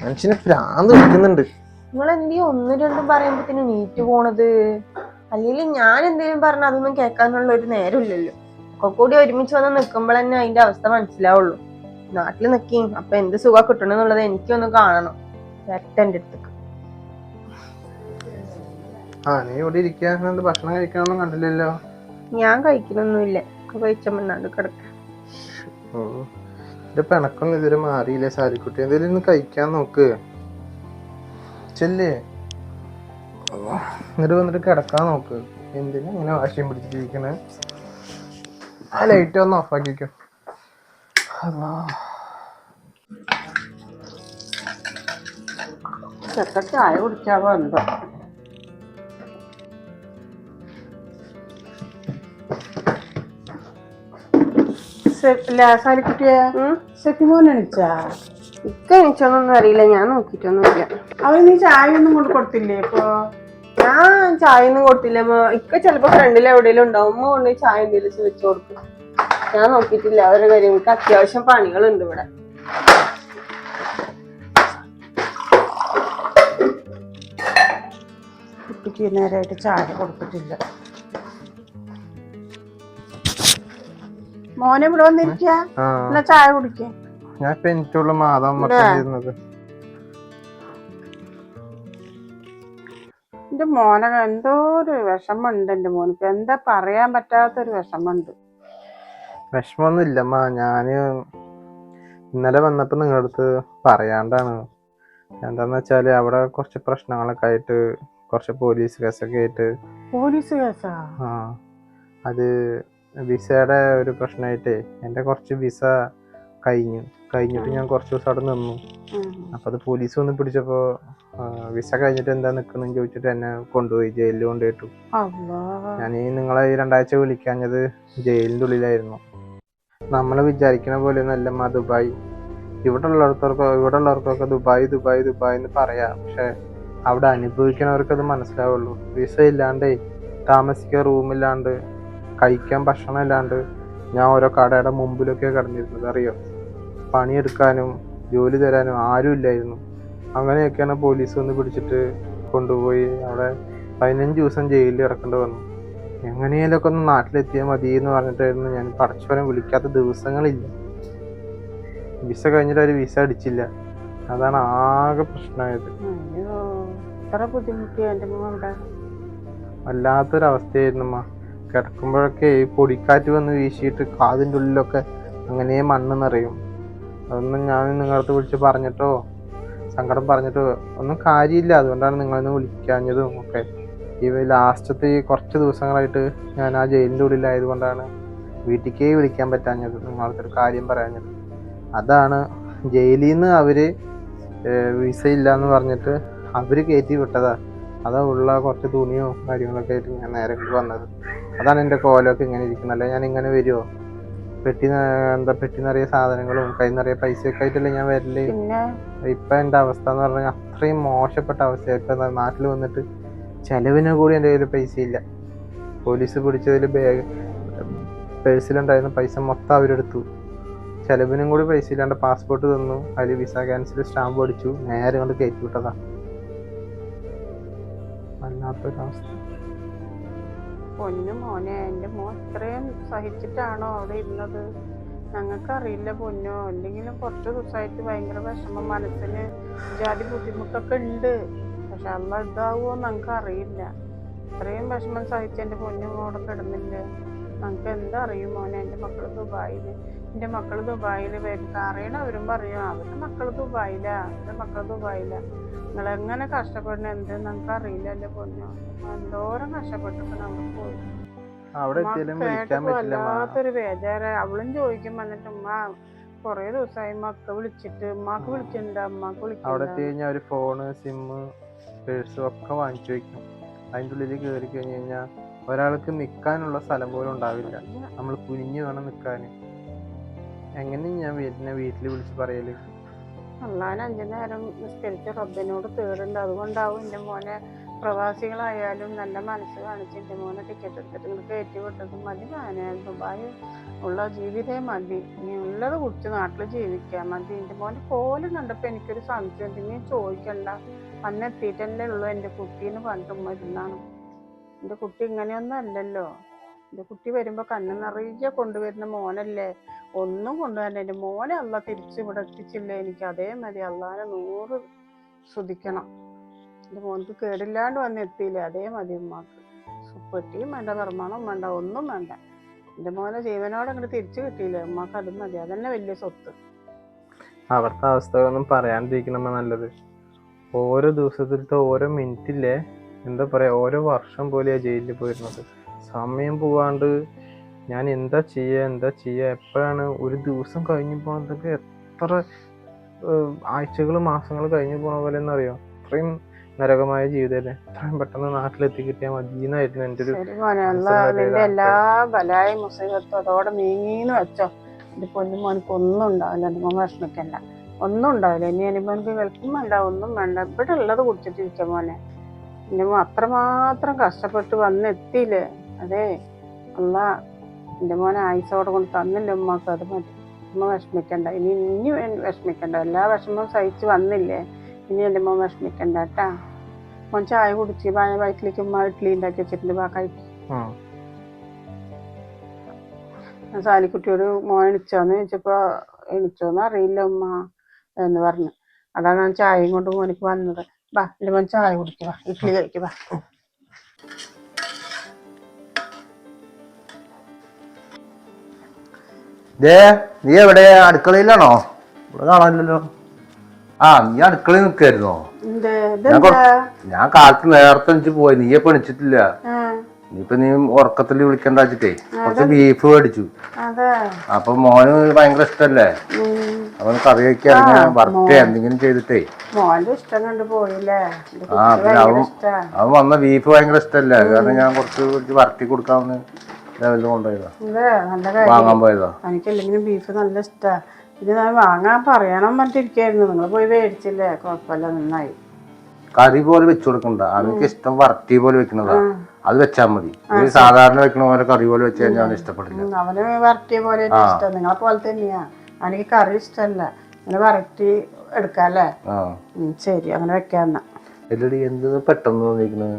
മനുഷ്യന് ഭ്രാന്ത് വിളിക്കുന്നുണ്ട്
നിങ്ങൾ എന്തീ ഒന്ന് രണ്ടും പറയുമ്പോത്തിന് നീറ്റ് പോണത്? അല്ലെങ്കിൽ ഞാൻ എന്തെങ്കിലും പറഞ്ഞ അതൊന്നും കേൾക്കാനുള്ള ഒരു നേരമില്ലല്ലോ. ഒക്കെ കൂടി ഒരുമിച്ച് വന്ന് നിൽക്കുമ്പോൾ തന്നെ അതിന്റെ അവസ്ഥ മനസ്സിലാവുള്ളൂ. നാട്ടിൽ നിക്കി അപ്പൊ എന്ത് സുഖം കിട്ടണമെന്നുള്ളത് എനിക്കൊന്ന് കാണണം. എന്റെ അടുത്തേക്ക്.
ആ നീ ഇവിടെ ഇരിക്കാണ്ട് ഭക്ഷണം കഴിക്കണമെന്നും കണ്ടില്ലല്ലോ.
ഞാൻ കഴിക്കണൊന്നുമില്ല ഒക്കെ കഴിച്ചമ്മണ്ണാണ്ട് കിടക്ക.
എന്റെ പിണക്കൊന്നും ഇതുവരെ മാറിയില്ലേ സാരിക്കുട്ടി? എന്തെങ്കിലും ഒന്ന് കഴിക്കാൻ നോക്ക്. ചെല്ലേ. എന്നിട്ട് വന്നിട്ട് കിടക്കാൻ നോക്ക്. എന്തിനാ ഇങ്ങനെ വാശിയും പിടിച്ചിരിക്കണേ ആ ലൈറ്റ് ഒന്ന് ഓഫ് ആക്കിക്കോ
ചെക്ക ചായ കുടിച്ചാവോ സാലിക്കുട്ടിയെ സെറ്റിമോൻ എണിച്ചാ?
ഇക്ക എനിച്ചൊന്നും അറിയില്ല. ഞാൻ നോക്കിട്ടൊന്നുമില്ല.
അവർ നീ ചായ ഒന്നും കൊണ്ട് കൊടുത്തില്ലേ ഇപ്പൊ?
ഞാൻ ചായ ഒന്നും കൊടുത്തില്ല ഇക്ക ചിലപ്പോ ഫ്രണ്ടിൽ എവിടെയെങ്കിലും ഉണ്ടാവും. ഉമ്മ കൊണ്ടുപോയി ചായ എന്തെങ്കിലും വെച്ച് കൊടുക്കും. ഞാൻ നോക്കിയിട്ടില്ല. അവരുടെ കാര്യം എനിക്ക് അത്യാവശ്യം പണികളുണ്ട് ഇവിടെ.
കുട്ടിക്ക് നേരമായിട്ട് ചായ കൊടുത്തിട്ടില്ല. മോനെ ഇവിടെ വന്നിരിക്കാ ചായ കുടിക്കേ.
ഞാൻ ഇപ്പൊ എനിക്കുള്ള മാതാവ്
എന്റെ മോനെ എന്തോ ഒരു വിഷമുണ്ട് എന്റെ മോനക്ക്. എന്താ പറയാൻ പറ്റാത്തൊരു വിഷമുണ്ട്
വിഷമമൊന്നും ഇല്ലമ്മ ഞാൻ ഇന്നലെ വന്നപ്പോ നിങ്ങളുടെ അടുത്ത് പറയാണ്ടാണ്. എന്താന്ന് വെച്ചാൽ അവിടെ കുറച്ച് പ്രശ്നങ്ങളൊക്കെ ആയിട്ട് കുറച്ച് പോലീസ് കേസൊക്കെ ആയിട്ട്
പോലീസ് കേസാ?
ആ. അത് വിസയുടെ ഒരു പ്രശ്നമായിട്ടേ എന്റെ കുറച്ച് വിസ കഴിഞ്ഞു. കഴിഞ്ഞിട്ട് ഞാൻ കുറച്ച് ദിവസം അവിടെ നിന്നു. അപ്പൊ അത് പോലീസ് വന്ന് പിടിച്ചപ്പോൾ വിസ കഴിഞ്ഞിട്ട് എന്താ നിൽക്കുന്നു ചോദിച്ചിട്ട് എന്നെ കൊണ്ടുപോയി ജയിലിൽ കൊണ്ടുപോയിട്ടു. ഞാൻ ഈ നിങ്ങളെ ഈ രണ്ടാഴ്ച വിളിക്കാഞ്ഞത് ജയിലിന്റെ ഉള്ളിലായിരുന്നു. നമ്മൾ വിചാരിക്കുന്ന പോലെ ഒന്നല്ല ദുബായ്. ഇവിടെ ഉള്ളവർക്കൊക്കെ ഇവിടെ ഉള്ളവർക്കൊക്കെ ദുബായ് ദുബായ് ദുബായ് എന്ന് പറയാം. പക്ഷെ അവിടെ അനുഭവിക്കുന്നവർക്ക് അത് മനസ്സിലാവുള്ളൂ. വിസ ഇല്ലാണ്ടേ താമസിക്കുക റൂമില്ലാണ്ട് കഴിക്കാൻ ഭക്ഷണം ഇല്ലാണ്ട് ഞാൻ ഓരോ കടയുടെ മുമ്പിലൊക്കെ കിടന്നിരുന്നത് അറിയോ? പണിയെടുക്കാനും ജോലി തരാനും ആരും ഇല്ലായിരുന്നു. അങ്ങനെയൊക്കെയാണ് പോലീസ് വന്ന് പിടിച്ചിട്ട് കൊണ്ടുപോയി അവിടെ പതിനഞ്ച് ദിവസം ജയിലിൽ ഇറക്കേണ്ടി വന്നു. എങ്ങനെയൊക്കെ ഒന്ന് നാട്ടിലെത്തിയാൽ മതി എന്ന് പറഞ്ഞിട്ടായിരുന്നു ഞാൻ പടച്ചവനെ വിളിക്കാത്ത ദിവസങ്ങളില്ല. വിസ കഴിഞ്ഞിട്ട് അവർ വിസ അടിച്ചില്ല. അതാണ് ആകെ പ്രശ്നമായത്. വല്ലാത്തൊരവസ്ഥയായിരുന്നു അമ്മ കിടക്കുമ്പോഴൊക്കെ ഈ പൊടിക്കാറ്റ് വന്ന് വീശിയിട്ട് കാതിന്റെ ഉള്ളിലൊക്കെ അങ്ങനെ മണ്ണ് നിറയും. അതൊന്നും ഞാൻ നിങ്ങളടുത്ത് വിളിച്ച് പറഞ്ഞിട്ടോ? സങ്കടം പറഞ്ഞിട്ടോ? ഒന്നും കാര്യമില്ല. അതുകൊണ്ടാണ് നിങ്ങളൊന്ന് വിളിക്കാഞ്ഞതും ഒക്കെ. ഈ ലാസ്റ്റത്തെ ഈ കുറച്ച് ദിവസങ്ങളായിട്ട് ഞാൻ ആ ജയിലിന്റെ ഉള്ളിലായത് കൊണ്ടാണ് വീട്ടിലേക്കേ വിളിക്കാൻ പറ്റാഞ്ഞത് നിങ്ങളടുത്തൊരു കാര്യം പറയാഞ്ഞത്. അതാണ് ജയിലിൽ നിന്ന് അവർ വിസ ഇല്ല എന്ന് പറഞ്ഞിട്ട് അവർ കയറ്റി വിട്ടതാ. അതാ ഉള്ള കുറച്ച് തുണിയോ കാര്യങ്ങളൊക്കെ ആയിട്ട് ഞാൻ നേരെ വന്നത്. അതാണ് എന്റെ കോലൊക്കെ ഇങ്ങനെ ഇരിക്കുന്നത്. അല്ലെ? ഞാൻ ഇങ്ങനെ വരുമോ പെട്ടി എന്താ പെട്ടി നിറയെ സാധനങ്ങളും കൈ നിറയെ പൈസയൊക്കെ ആയിട്ടല്ലേ ഞാൻ വരൽ?
പിന്നെ?
ഇപ്പൊ എന്റെ അവസ്ഥ എന്ന് പറഞ്ഞാൽ അത്രയും മോശപ്പെട്ട അവസ്ഥയാണ് ഇപ്പൊ നാട്ടിൽ വന്നിട്ട് ചെലവിന് കൂടി എന്റെ കയ്യിൽ പൈസ ഇല്ല പോലീസ് പിടിച്ചതിൽ ബാഗ് പേഴ്സിലുണ്ടായിരുന്ന പൈസ മൊത്തം അവരെടുത്തു. ചെലവിനും കൂടി പൈസ ഇല്ലാണ്ട് പാസ്പോർട്ട് തന്നു. അതിൽ വിസ ക്യാൻസൽ സ്റ്റാമ്പ് അടിച്ചു. നേരെ കൊണ്ട് കയറ്റി വിട്ടതാ. വല്ലാത്തൊരവസ്ഥ
പൊന്നു മോനെ എന്റെ മോൻ ഇത്രയും സഹിച്ചിട്ടാണോ അവിടെ ഇരുന്നത്? ഞങ്ങൾക്കറിയില്ല പൊന്നോ. എന്തെങ്കിലും കുറച്ച് ദിവസമായിട്ട് ഭയങ്കര വിഷമം മനസ്സിന് ജാതി ബുദ്ധിമുട്ടൊക്കെ ഉണ്ട്. പക്ഷെ അല്ല ഇതാവുമോ ഞങ്ങൾക്ക് അറിയില്ല ഇത്രയും വിഷമം സഹിച്ച് എന്റെ പൊന്നും അവിടെ കിടന്നില്ല? ഞങ്ങൾക്ക് എന്തറിയും മോനെ എന്റെ മക്കൾ ദുബായിൽ എന്റെ മക്കൾ ദുബായിൽ വരും. അറിയണവരും പറയും അവരുടെ മക്കൾ ദുബായിലാ അവരുടെ മക്കൾ ദുബായിലാ. നിങ്ങൾ എങ്ങനെ കഷ്ടപ്പെടുന്നത് എന്ത് നിങ്ങൾക്ക് അറിയില്ല എന്റെ പൊന്നു. എന്തോരം കഷ്ടപ്പെട്ടിട്ട് പോയി.
അവിടെ മാ.
വല്ലാത്തൊരു ബേജാറ്. അവളും ചോദിക്കും വന്നിട്ട് ഉമ്മ കൊറേ ദിവസമായി മക്ക വിളിച്ചിട്ട് ഉമ്മാക്ക് വിളിച്ചിട്ടുണ്ട് അമ്മയ്ക്ക്
അവിടെ എത്തി കഴിഞ്ഞാൽ ഒരു ഫോണ് സിമ്മ് പേഴ്സ് ഒക്കെ വാങ്ങിച്ചു വെക്കും. അതിന്റെ ഉള്ളിൽ കയറി കഴിഞ്ഞു കഴിഞ്ഞാൽ ഒരാൾക്ക് നിൽക്കാനുള്ള സ്ഥലം പോലും ഉണ്ടാവില്ല. നമ്മൾ കുനിഞ്ഞു വേണം നിൽക്കാൻ എങ്ങനെ ഞാൻ വീട്ടിനെ വീട്ടിൽ വിളിച്ച് പറയൽ?
അള്ളാൻ അഞ്ചു നേരം നിസ്കരിച്ച റബ്ബിനോട് തേടുണ്ട് അതുകൊണ്ടാവും എന്റെ മോനെ പ്രവാസികളായാലും നല്ല മനസ്സ് കാണിച്ച് എന്റെ മോനെ ടിക്കറ്റ് എടുത്തിട്ട് ഇങ്ങോട്ട് കയറ്റി വിട്ടത്. മതി ഞാൻ ദുബായ് ഉള്ള ജീവിതേ മതി. നീ ഉള്ളത് കുറിച്ച് നാട്ടിൽ ജീവിക്കാൻ മതി. എന്റെ മോനെ കോലം കണ്ടപ്പോൾ എനിക്കൊരു സംശയം നീ ചോദിക്കണ്ട. അന്നെത്തിയിട്ടല്ലേ ഉള്ളൂ എന്റെ കുട്ടീന്ന് പണ്ടും മരുന്നാണ് എന്റെ കുട്ടി ഇങ്ങനെയൊന്നും അല്ലല്ലോ. എന്റെ കുട്ടി വരുമ്പോൾ കണ്ണ് നിറയെ കൊണ്ടുവരുന്ന മോനല്ലേ? ഒന്നും കൊണ്ടുവരണ്ട. എന്റെ മോനെ അല്ല തിരിച്ചു ഇവിടെ എത്തിച്ചില്ലേ? എനിക്ക് അതേ മതി അള്ളാനെ നൂറ് ശ്രദ്ധിക്കണം. എന്റെ മോനക്ക് കേടില്ലാണ്ട് വന്ന് എത്തിയില്ലേ? അതേ മതി ഉമ്മാക്ക്. സുപ്പട്ടിയും വേണ്ട നിർമ്മാണം വേണ്ട ഒന്നും വേണ്ട. എന്റെ മോനെ ജീവനോട് അങ്ങോട്ട് തിരിച്ചു കിട്ടിയില്ലേ? ഉമ്മാക്ക് അതും മതി. അതന്നെ വലിയ സ്വത്ത്.
അവരുടെ അവസ്ഥകളൊന്നും പറയാണ്ടിരിക്കണമ്മ നല്ലത്. ഓരോ ദിവസത്തിലത്തെ ഓരോ മിനിറ്റില്ലേ എന്താ പറയാ ഓരോ വർഷം പോലെയാ ജയിലിൽ പോയിരുന്നത്. സമയം പോവാണ്ട് ഞാൻ എന്താ ചെയ്യുക എന്താ ചെയ്യുക എപ്പോഴാണ് ഒരു ദിവസം കഴിഞ്ഞു പോകുന്നതൊക്കെ എത്ര ആഴ്ചകൾ മാസങ്ങൾ കഴിഞ്ഞു പോണ പോലെ എന്നറിയോ അത്രയും നരകമായ ജീവിതമല്ലേ എത്രയും പെട്ടെന്ന് നാട്ടിലെത്തി കിട്ടിയാൽ മതി എന്നായിരുന്നു എന്റെ ഒരു.
എല്ലാ ബലായ മുസീബത്തും അതോടെ നീങ്ങിന്ന് വെച്ചോ. എന്റെ പൊന്നു മോനക്ക് ഒന്നും ഉണ്ടാവില്ല എന്റെ മോൻ അല്ല ഒന്നും ഉണ്ടാവില്ല. ഇനി അനുഭവനക്ക് കേൾക്കും വേണ്ട ഒന്നും വേണ്ട. ഇവിടെ ഉള്ളത് കുടിച്ചിട്ടിരിക്കാം മോനെ. എന്റെ മോൻ അത്രമാത്രം കഷ്ടപ്പെട്ട് വന്നെത്തിയില്ലേ? അതെ. അല്ല എന്റെ മോനെ ആയുസോടെ കൊണ്ട് തന്നില്ല ഉമ്മക്ക് അത് മതി. ഉമ്മ വിഷമിക്കണ്ട. ഇനി ഇനി വിഷമിക്കണ്ട. എല്ലാ വിഷമവും സഹിച്ച് വന്നില്ലേ? ഇനി എന്റെ മോൻ വിഷമിക്കണ്ട കേട്ടാ. മോൻ ചായ കുടിച്ച് പായ വയറ്റിലേക്ക് ഉമ്മ ഇഡ്ഡലി ഉണ്ടാക്കി വെച്ചിട്ടുണ്ട്. വാ കഴിക്കും.
ആ.
ഞാൻ സാലിക്കുട്ടിയോട് മോൻ എണിച്ചോന്ന് ചോദിച്ചപ്പോ എണിച്ചോന്ന് അറിയില്ല ഉമ്മ എന്ന് പറഞ്ഞു. അതാണ് ഞാൻ ചായയും കൊണ്ട് മോനിക്ക് വന്നത്. വാ എന്റെ മോൻ ചായ കുടിക്കുക ഇഡ്ഡലി കഴിക്കുക
ദേ നീ എവിടെ? അടുക്കളയിലാണോ? ഇവിടെ കാണാനില്ലല്ലോ. ആ നീ അടുക്കളയിൽ നിൽക്കായിരുന്നോ ഞാൻ കാലത്ത് നേരത്തെ എനിക്ക് പോയി. നീയെ പണിച്ചിട്ടില്ല എണിച്ചിട്ടില്ല.
ആ,
നീയിപ്പൊ നീ ഉറക്കത്തിൽ വിളിക്കണ്ട വെച്ചിട്ടേ. കുറച്ച് ബീഫ് മേടിച്ചു. അപ്പൊ മോന് ഭയങ്കര ഇഷ്ടല്ലേ. അവന് കറി വയ്ക്കാൻ വറുത്തേ എന്തെങ്കിലും ചെയ്തിട്ടേ. ആ പിന്നെ അവൻ അവൻ വന്ന ബീഫ് ഭയങ്കര ഇഷ്ടല്ലേ? കാരണം ഞാൻ കുറച്ച് കുറച്ച് വരട്ടി കൊടുക്കാമെന്ന്. ലെവലിൽ കൊണ്ടുപോയതാ.
അതെ നല്ല കാര്യം.
വാങ്ങാൻ പോയതാ.
എനിക്കല്ലെങ്കിലും ബീഫ് നല്ല ഇഷ്ടാ. ഇത് ഞാൻ വാങ്ങാൻ പറയണം പറഞ്ഞിരിക്കായിരുന്നു. നിങ്ങൾ പോയി മേടിച്ചില്ലേ കുഴപ്പമില്ല നന്നായി.
കറി പോലെ വെച്ചു കൊടുക്കണ്ട. അവനക്ക് ഇഷ്ടം വറട്ടി പോലെ വെക്കണതാ അത് വെച്ചാൽ മതി. സാധാരണ വെക്കണ പോലെ കറി പോലെ വെച്ച് കഴിഞ്ഞാൽ അവന് ഇഷ്ടപ്പെടില്ല.
ഉം, അവന് വരട്ടിയ പോലെ ഇഷ്ടം. നിങ്ങളെ പോലെ തന്നെയാ. എനിക്ക് കറി ഇഷ്ടമല്ല അങ്ങനെ വരട്ടി എടുക്കാല്ലേ
ആ.
ഉം, ശരി അങ്ങനെ വെക്കാന്നാ
എല്ലടി എന്ത് പെട്ടെന്ന് തോന്നിയിരിക്കുന്നത്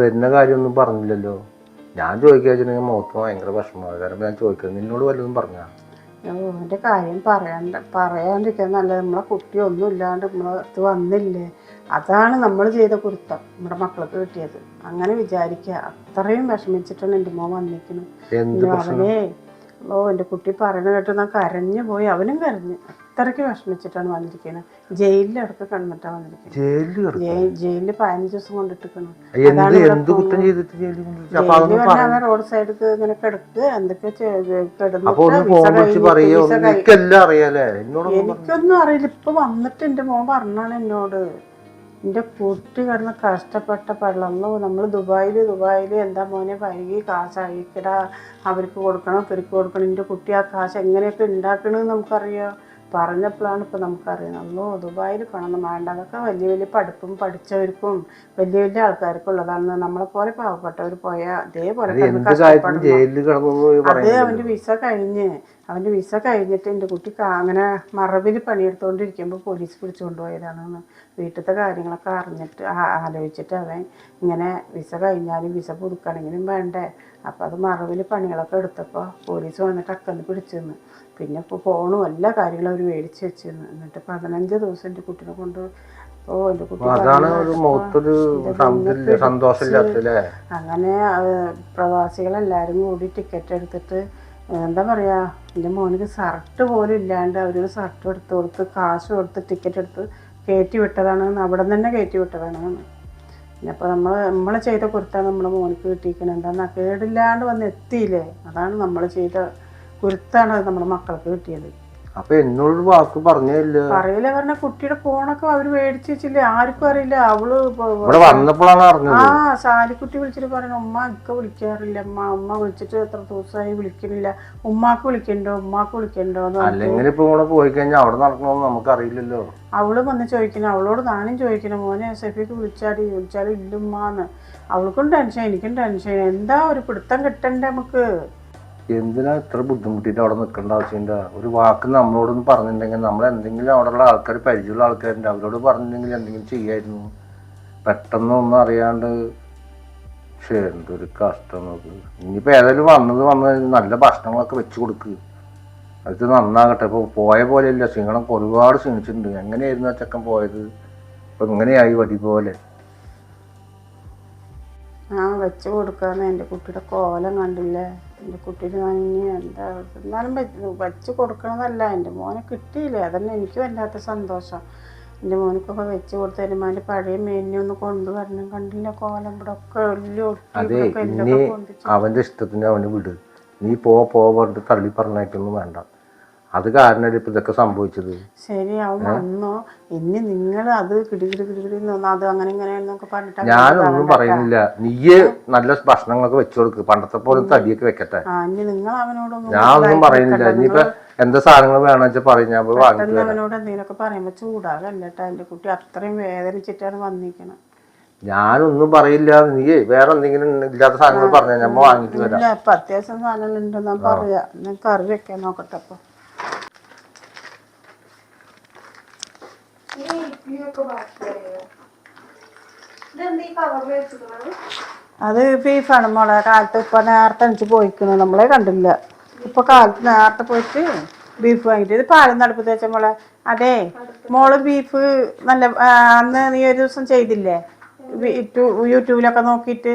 വരുന്ന കാര്യമൊന്നും പറഞ്ഞില്ലല്ലോ. ഞാൻ ചോദിക്കുക വെച്ചിട്ടുണ്ടെങ്കിൽ ഭയങ്കര വിഷമമാണ്. കാരണം ഞാൻ ചോദിക്കുന്നത് നിന്നോട് വല്ലതും പറഞ്ഞാ?
ഓന്റെ കാര്യം പറയാണ്ട പറയാണ്ടിരിക്കാൻ നല്ലത് നമ്മളെ കുട്ടി ഒന്നും ഇല്ലാണ്ട് നമ്മളെ അടുത്ത് വന്നില്ലേ? അതാണ് നമ്മൾ ചെയ്ത കുരുത്തം നമ്മുടെ മക്കൾക്ക് കിട്ടിയത്. അങ്ങനെ വിചാരിക്കുക അത്രയും വിഷമിച്ചിട്ടാണ് എന്റെ മോൻ വന്നിരിക്കുന്നത് അവനെ ഓ എന്റെ കുട്ടി പറയണ കേട്ട് ഞാൻ കരഞ്ഞു പോയി അവനും കരഞ്ഞു. അത്രയ്ക്ക് വിഷമിച്ചിട്ടാണ് വന്നിരിക്കുന്നത് ജയിലിൽ അവർക്ക് കിടന്നിട്ടാണ് വന്നിരിക്കുന്നത്
ജയിലിൽ
പതിനഞ്ച് ദിവസം കൊണ്ടിട്ടിരിക്കുന്നത് റോഡ് സൈഡിൽ ഇങ്ങനെ എന്തൊക്കെ എനിക്കൊന്നും അറിയില്ല. ഇപ്പൊ വന്നിട്ട് എന്റെ മോൻ പറഞ്ഞാണ് എന്നോട്. എന്റെ കുട്ടി കിടന്ന് കഷ്ടപ്പെട്ട പള്ളന്നു നമ്മൾ ദുബായിൽ ദുബായിൽ എന്താ മോനെ വൈകി കാശ് അയക്കടാ. അവർക്ക് കൊടുക്കണം ഇവർക്ക് കൊടുക്കണം. എന്റെ കുട്ടി ആ കാശ് എങ്ങനെയൊക്കെ ഉണ്ടാക്കണമെന്ന് നമുക്കറിയാം. പറഞ്ഞപ്പോഴാണ് ഇപ്പോൾ നമുക്കറിയാം അല്ലോ ദുബായിൽ പണം വേണ്ട. അതൊക്കെ വലിയ വലിയ പഠിപ്പും പഠിച്ചവർക്കും വലിയ വലിയ ആൾക്കാർക്കും ഉള്ളതാണ് നമ്മളെ പോലെ പാവപ്പെട്ടവർ പോയാൽ അതേപോലെ
അത്
അവന്റെ വിസ കഴിഞ്ഞ് അവന്റെ വിസ കഴിഞ്ഞിട്ട് എന്റെ കുട്ടി അങ്ങനെ മറവിൽ പണിയെടുത്തുകൊണ്ടിരിക്കുമ്പോൾ പോലീസ് പിടിച്ചു കൊണ്ടുപോയതാണെന്ന് വീട്ടിലത്തെ കാര്യങ്ങളൊക്കെ അറിഞ്ഞിട്ട് ആലോചിച്ചിട്ട് അവൻ ഇങ്ങനെ വിസ കഴിഞ്ഞാലും വിസ പുതുക്കണമെങ്കിലും വേണ്ടേ. അപ്പോൾ അത് മറവിൽ പണികളൊക്കെ എടുത്തപ്പോൾ പോലീസ് വന്നിട്ട് അക്കന്ന് പിടിച്ചെന്ന്. പിന്നെ ഇപ്പോൾ ഫോണും എല്ലാ കാര്യങ്ങളും അവർ മേടിച്ച് വെച്ചിരുന്നു എന്നിട്ട് പതിനഞ്ച് ദിവസം എന്റെ കുട്ടീനെ കൊണ്ട് ഓ എന്റെ കുട്ടി അങ്ങനെ പ്രവാസികളെല്ലാരും പ്രവാസികളെല്ലാവരും കൂടി ടിക്കറ്റ് എടുത്തിട്ട് എന്താ പറയാ എന്റെ മോനിക്ക് ഷർട്ട് പോലും ഇല്ലാണ്ട് അവരൊരു ഷർട്ട് എടുത്ത് കൊടുത്ത് കാശ് കൊടുത്ത് ടിക്കറ്റ് എടുത്ത് കയറ്റി വിട്ടതാണ് അവിടെ തന്നെ കയറ്റി വിട്ടതാണ്. പിന്നെ അപ്പൊ നമ്മൾ നമ്മൾ ചെയ്ത കുരുത്താണ് നമ്മുടെ മോനിക്ക് കിട്ടിയിരിക്കുന്നത് എന്താ കേടില്ലാണ്ട് വന്ന് എത്തിയില്ലേ? അതാണ് നമ്മൾ ചെയ്ത കുരുത്താണ് നമ്മുടെ മക്കൾക്ക് കിട്ടിയത്.
അപ്പൊ എന്നോട് വാക്ക് പറഞ്ഞില്ല
പറയില്ല പറഞ്ഞ കുട്ടിയുടെ ഫോണൊക്കെ അവർ മേടിച്ച് വെച്ചില്ലേ ആർക്കും അറിയില്ല. അവൾ
ഇവിടെ വന്നപ്പോഴാണ് അറിഞ്ഞത്.
ആ സാലിക്കുട്ടി വിളിച്ചിട്ട് പറഞ്ഞു ഉമ്മ ഇക്ക വിളിക്കാറില്ല അമ്മ ഉമ്മ വിളിച്ചിട്ട് എത്ര ദിവസമായി വിളിക്കണില്ല. ഉമ്മാക്ക് വിളിക്കണ്ടോ ഉമ്മാക്ക് വിളിക്കണ്ടോ?
അല്ലെങ്കിൽ ഇപ്പൊ ഇവിടെ പോയി കഴിഞ്ഞാൽ അവിടെ നടക്കണമെന്ന് നമുക്ക് അറിയില്ലല്ലോ.
അവൾ വന്ന് ചോദിക്കണം അവളോട് താനും ചോദിക്കണം മോനെ സെഫിക്ക് വിളിച്ചാടി വിളിച്ചാലും ഇല്ലുമ്മാന്ന്. അവൾക്കും ടെൻഷൻ എനിക്കും ടെൻഷൻ. എന്താ ഒരു പിടുത്തം കിട്ടണ്ടേ നമുക്ക്?
എന്തിനാ ഇത്ര ബുദ്ധിമുട്ടിട്ട് അവിടെ നിൽക്കേണ്ട ആവശ്യമില്ല? ഒരു വാക്ക് നമ്മളോടൊന്ന് പറഞ്ഞിട്ടുണ്ടെങ്കിൽ നമ്മൾ എന്തെങ്കിലും അവിടെയുള്ള ആൾക്കാർ പരിചയമുള്ള ആൾക്കാരുണ്ട്. അവരോട് പറഞ്ഞിട്ടുണ്ടെങ്കിൽ എന്തെങ്കിലും ചെയ്യായിരുന്നു. പെട്ടെന്നൊന്നും അറിയാണ്ട് പക്ഷേ എന്തൊരു കഷ്ടം നോക്ക്. ഇനിയിപ്പോൾ ഏതായാലും വന്നത് വന്ന് നല്ല ഭക്ഷണങ്ങളൊക്കെ വെച്ച് കൊടുക്ക്. അത് നന്നാകട്ടെ. ഇപ്പോൾ പോയ പോലെയല്ല. ക്ഷീണം ഒരുപാട് ക്ഷീണിച്ചിട്ടുണ്ട്. എങ്ങനെയായിരുന്നു ആ ചെക്കൻ പോയത്? ഇപ്പം ഇങ്ങനെയായി വടി പോലെ.
ആ വെച്ച് കൊടുക്കാന്ന് എന്റെ കുട്ടിയുടെ കോലം കണ്ടില്ലേ? എന്റെ കുട്ടീനെ വാങ്ങി എന്താ എന്നാലും വെച്ച് കൊടുക്കണതല്ല. എന്റെ മോനെ കിട്ടിയില്ല? അതന്നെ എനിക്ക് വല്ലാത്ത സന്തോഷം. എന്റെ മോനക്കൊക്കെ വെച്ച് കൊടുത്ത് അതിന്റെ പഴയ മേനെ ഒന്ന് കൊണ്ടുവരണം കണ്ടില്ല കോലം ഇവിടെ ഒക്കെ
അവന്റെ ഇഷ്ടത്തിന് അവന് വിട്. നീ പോ പോ പറഞ്ഞിട്ട് തള്ളി പറഞ്ഞേക്കൊന്നും വേണ്ട. അത് കാരണം ഇപ്പൊ ഇതൊക്കെ സംഭവിച്ചത്?
ശരി അവൻ വന്നോ. ഇനി നിങ്ങൾ അത് കിടികിടി കിടികിടി അത് അങ്ങനെ ഇങ്ങനെ എന്നൊക്കെ പറഞ്ഞിട്ട്
ഞാനൊന്നും പറയുന്നില്ല. നീയ് നല്ല ഭക്ഷണങ്ങളൊക്കെ വെച്ചു കൊടുക്ക്. പണ്ടത്തെ പോലെ തടിയൊക്കെ വെക്കട്ടെ.
നിങ്ങൾ അവനോടൊന്നും
ഞാൻ ഒന്നും പറയുന്നില്ല. ഇനിയിപ്പൊ എന്താ സാധനങ്ങൾ വേണമെന്ന് വെച്ചാൽ പറയും. ഞാൻ പോയി വരാം
അവനോട് എന്തെങ്കിലുമൊക്കെ പറയുമ്പോ ചൂടാകല്ലേട്ടാ എന്റെ കുട്ടി അത്രയും വേദനിച്ചിട്ടാണ് വന്നിരിക്കണം.
ഞാനൊന്നും പറയില്ല. നീ വേറെ എന്തെങ്കിലും ഇല്ലാത്ത സാധനങ്ങൾ പറഞ്ഞാൽ ഞാൻ
വാങ്ങിച്ചു ഇപ്പൊ അത്യാവശ്യം സാധനങ്ങൾ ഉണ്ടെന്ന് പറയാ. കറി വെക്കാൻ നോക്കട്ടെ അപ്പൊ അത് ബീഫാണ് മോളെ കാലത്ത് ഇപ്പൊ നേരത്തെ അണിച്ച് പോയിക്കുന്നു നമ്മളെ കണ്ടില്ല. ഇപ്പൊ കാലത്ത് നേരത്തെ പോയിട്ട് ബീഫ് വാങ്ങിട്ട്. ഇത് പാലം നടപ്പ് വെച്ച മോളെ അതെ മോൾ ബീഫ് നല്ല അന്ന് നീ ഒരു ദിവസം ചെയ്തില്ലേ? യൂട്യൂബിലൊക്കെ നോക്കിയിട്ട്.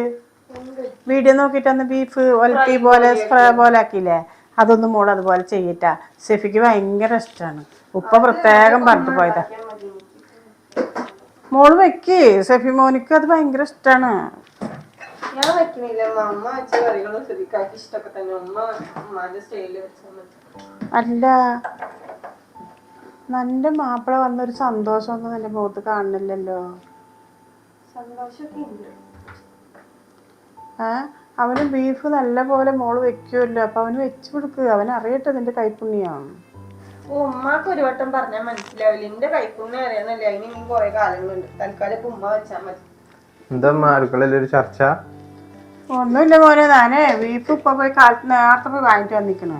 വീഡിയോ നോക്കിയിട്ട് അന്ന് ബീഫ് ഒലത്തി പോലെ സ്പ്രേ പോലെ ആക്കിയില്ലേ? അതൊന്നും മോൾ അതുപോലെ ചെയ്യട്ടാ. സെഫിക്ക് ഭയങ്കര ഇഷ്ടമാണ് ഉപ്പ പ്രത്യേകം പറഞ്ഞിട്ട് പോയതാ. മോൾ വെക്ക്. സെഫി മോനിക്ക് അത് ഭയങ്കര ഇഷ്ടമാണ്
ഞാൻ വെക്കുന്നില്ല അമ്മ അമ്മ വെച്ച കറികളും ശ്രദ്ധിക്കാക്കി ഇഷ്ടമൊക്കെ തന്നെ. സ്റ്റൈലിൽ വെച്ചാൽ മതി.
അല്ല നിന്റെ മാപ്പിള വന്നൊരു സന്തോഷമൊന്നും നിന്റെ മുഖത്ത് കാണുന്നില്ലല്ലോ
സന്തോഷമൊക്കെ ഉണ്ട്.
അവന് ബീഫ് നല്ല പോലെ മോൾ വെക്കുമല്ലോ അപ്പൊ അവന് വെച്ചു കൊടുക്കുക അവൻ അറിയട്ടെ നിന്റെ കൈപ്പുണ്യം.
ഓ ഉമ്മാക്ക് ഒരു വട്ടം പറഞ്ഞാൽ മനസ്സിലാവില്ല. എന്റെ കൈപ്പുണ്യം അറിയാന്നല്ലേ അതിന് ഇനി കുറെ കാലങ്ങളുണ്ട്. തൽക്കാലം ഇപ്പൊ ഉമ്മ വെച്ചാൽ മതി.
എന്താ അടുക്കളയിൽ ഒരു ചർച്ച?
ഒന്നുമില്ല മോനെ. ഞാനേ വീപ്പ് ഇപ്പൊ പോയി കാലത്ത് നേരത്തെ പോയി വാങ്ങിട്ട് വന്നിക്കണു.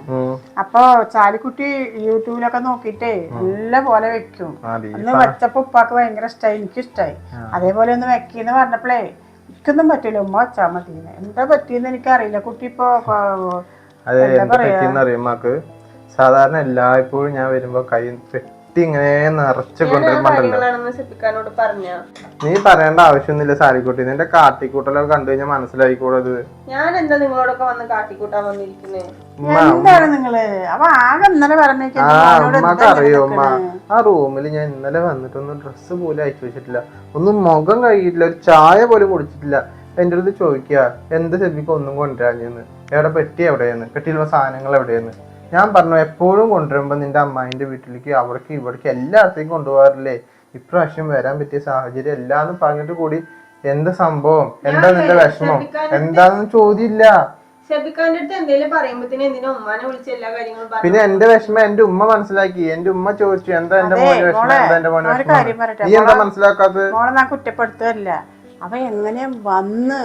അപ്പൊ ചാലിക്കുട്ടി യൂട്യൂബിലൊക്കെ നോക്കിട്ടേ നല്ല പോലെ വെക്കും. അന്ന് വെച്ചപ്പോ ഉപ്പാക്ക് ഭയങ്കര ഇഷ്ടമായി എനിക്ക് ഇഷ്ടമായി അതേപോലെ ഒന്ന് വെക്കിന്ന് പറഞ്ഞപ്പോഴേ എനിക്കൊന്നും പറ്റില്ല ഉമ്മ വെച്ചാ മതി എന്താ പറ്റിയെന്ന് എനിക്കറിയില്ല. കുട്ടി ഇപ്പൊ
എന്താ പറ്റിയെന്ന് അറിയാം ഉമ്മാക്ക്? സാധാരണ എല്ലായ്പ്പോഴും ഞാൻ വരുമ്പോ കൈ വെട്ടി ഇങ്ങനെ നിറച്ച് കൊണ്ടുവരുമ്പോണ്ടല്ലോ
കാര്യങ്ങളാണെന്ന് സെപ്പിക്കാനോട് പറഞ്ഞ?
നീ പറയേണ്ട ആവശ്യമൊന്നുമില്ല സാരിക്കുട്ടി. നിന്റെ കാട്ടിക്കൂട്ടലൊക്കെ കണ്ടു കഴിഞ്ഞാൽ മനസ്സിലായിക്കൂടത്.
ഞാൻ എന്താ നിങ്ങളോടൊക്കെ വന്ന് കാട്ടിക്കൂട്ടാൻ വന്നിരിക്കുന്നേ?
ഉമ്മ
എന്താണ് നിങ്ങൾ? അപ്പൊ ആകെ ഇന്നലെ പറഞ്ഞേക്കും
ആ അറിയോ അമ്മ ആ റൂമിൽ ഞാൻ ഇന്നലെ വന്നിട്ടൊന്നും ഡ്രസ്സ് പോലും അയച്ചു വെച്ചിട്ടില്ല. ഒന്നും മുഖം കഴുകിയിട്ടില്ല ഒരു ചായ പോലും കുടിച്ചിട്ടില്ല. എന്റെ അടുത്ത് ചോദിക്കുക എന്ത് ചെവിക്ക് ഒന്നും കൊണ്ടുവരാഞ്ഞെന്ന്? എവിടെ പെട്ടി എവിടെയെന്ന്? പെട്ടിയിലുള്ള സാധനങ്ങൾ എവിടെയെന്ന്? ഞാൻ പറഞ്ഞു എപ്പോഴും കൊണ്ടുവരുമ്പോൾ നിന്റെ അമ്മായിന്റെ വീട്ടിലേക്ക് അവർക്ക് ഇവിടേക്ക് എല്ലായിടത്തേക്കും കൊണ്ടുപോകാറില്ലേ? ഇപ്രാവശ്യം വരാൻ പറ്റിയ സാഹചര്യം എല്ലാന്ന് പറഞ്ഞിട്ട് കൂടി എന്ത് സംഭവം? എന്താ നിന്റെ വിഷമം? എന്താന്ന് ചോദ്യമില്ല.
ഷെബിക്കാന്റെ അടുത്ത് എന്തെങ്കിലും പറയുമ്പോഴത്തേന് എന്തിനാ ഉമ്മാനെ വിളിച്ച് എല്ലാ കാര്യങ്ങളും പറഞ്ഞു
പിന്നെ എന്റെ വിഷമം എന്റെ ഉമ്മ മനസ്സിലാക്കി. എന്റെ ഉമ്മ ചോദിച്ചു എന്താ എന്റെ മോനെ വിഷമം? എന്താ എന്റെ മോനെ വിഷമം? നീ എന്താ മനസ്സിലാക്കാത്തത്?
മോളെ ഞാൻ കുറ്റപ്പെടുത്തല്ല അവ എങ്ങനെ വന്ന്?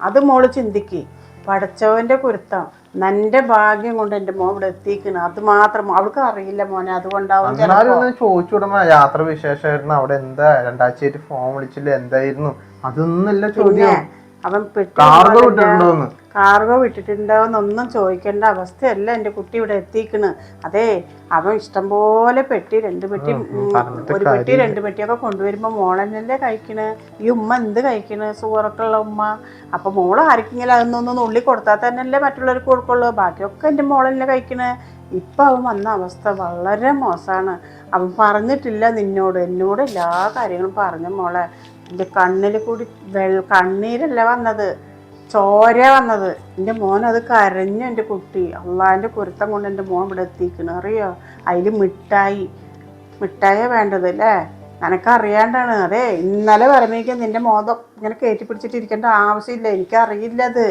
അത് മോൾ ചിന്തിക്ക്. പഠിച്ചവന്റെ കുരുത്തം നന്റെ ഭാഗ്യം കൊണ്ട് എന്റെ മോൻ ഇവിടെ എത്തിക്കണം. അത് മാത്രം അവൾക്ക് അറിയില്ല മോനെ. അതുകൊണ്ടാവും
എന്നാലും ഒന്ന് ചോദിച്ചു വിടുമ്പോ യാത്ര വിശേഷമായിരുന്നു അവിടെ എന്താ? രണ്ടാഴ്ചയായിട്ട് ഫോൺ വിളിച്ചില്ല. എന്തായിരുന്നു? അതൊന്നുമില്ല ചോദ്യം.
അവൻ പെട്ടി
കാർഗോ വിട്ടിട്ടുണ്ടോന്ന്?
കാർഗോ വിട്ടിട്ടുണ്ടോന്നൊന്നും ചോദിക്കേണ്ട അവസ്ഥയല്ല എന്റെ കുട്ടി ഇവിടെ എത്തിക്കണ്. അതെ അവൻ ഇഷ്ടംപോലെ പെട്ടി രണ്ട് പെട്ടി ഒരു പെട്ടി രണ്ട് പെട്ടിയൊക്കെ കൊണ്ടുവരുമ്പോ മോളെന്നല്ലേ കഴിക്കണ്? ഈ ഉമ്മ എന്ത് കഴിക്കണ്? സുഖറൊക്കെ ഉമ്മ. അപ്പൊ മോൾ ആർക്കെങ്കിലും അതൊന്നൊന്ന് നുള്ളി കൊടുത്താൽ തന്നെയല്ലേ മറ്റുള്ളവർക്ക് കൊടുക്കുള്ളൂ. ബാക്കിയൊക്കെ എന്റെ മോളല്ലേ കഴിക്കണ്. ഇപ്പൊ അവൻ വന്ന അവസ്ഥ വളരെ മോശമാണ് അവൻ പറഞ്ഞിട്ടില്ല നിന്നോട്. എന്നോട് എല്ലാ കാര്യങ്ങളും പറഞ്ഞു മോളെ. എന്റെ കണ്ണിൽ കൂടി വെള്ള കണ്ണീരല്ല വന്നത്? ചോര വന്നത്. എന്റെ മോൻ അത് കരഞ്ഞു എന്റെ കുട്ടി. അള്ളാന്റെ കുരുത്തം കൊണ്ട് എന്റെ മോൻ ഇവിടെ എത്തിക്കണം. അറിയോ? അതിൽ മിഠായി. മിഠായ വേണ്ടത് അല്ലേ? നിനക്കറിയാണ്ടാണ്. അതെ ഇന്നലെ വരമേക്ക് നിന്റെ മോതം ഇങ്ങനെ കയറ്റി പിടിച്ചിട്ടിരിക്കേണ്ട ആവശ്യമില്ല. എനിക്കറിയില്ല അത്